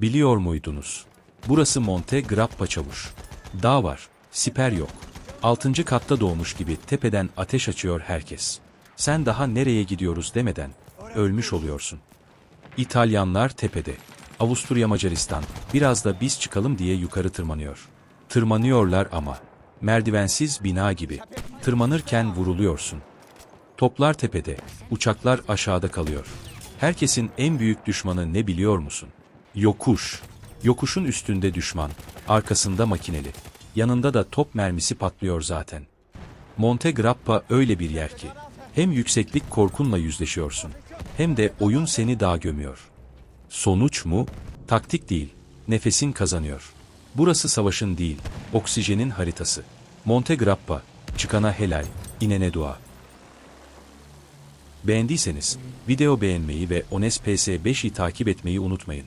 Biliyor muydunuz? Burası Monte Grappa Çavuş. Dağ var, siper yok. Altıncı katta doğmuş gibi tepeden ateş açıyor herkes. Sen daha nereye gidiyoruz demeden ölmüş oluyorsun. İtalyanlar tepede. Avusturya Macaristan biraz da biz çıkalım diye yukarı tırmanıyor. Tırmanıyorlar ama. Merdivensiz bina gibi. Tırmanırken vuruluyorsun. Toplar tepede, uçaklar aşağıda kalıyor. Herkesin en büyük düşmanı ne biliyor musun? Yokuş. Yokuşun üstünde düşman, arkasında makineli. Yanında da top mermisi patlıyor zaten. Monte Grappa öyle bir yer ki. Hem yükseklik korkunla yüzleşiyorsun, hem de oyun seni daha gömüyor. Sonuç mu? Taktik değil, nefesin kazanıyor. Burası savaşın değil, oksijenin haritası. Monte Grappa, çıkana helal, inene dua. Beğendiyseniz video beğenmeyi ve Ones PS5'i takip etmeyi unutmayın.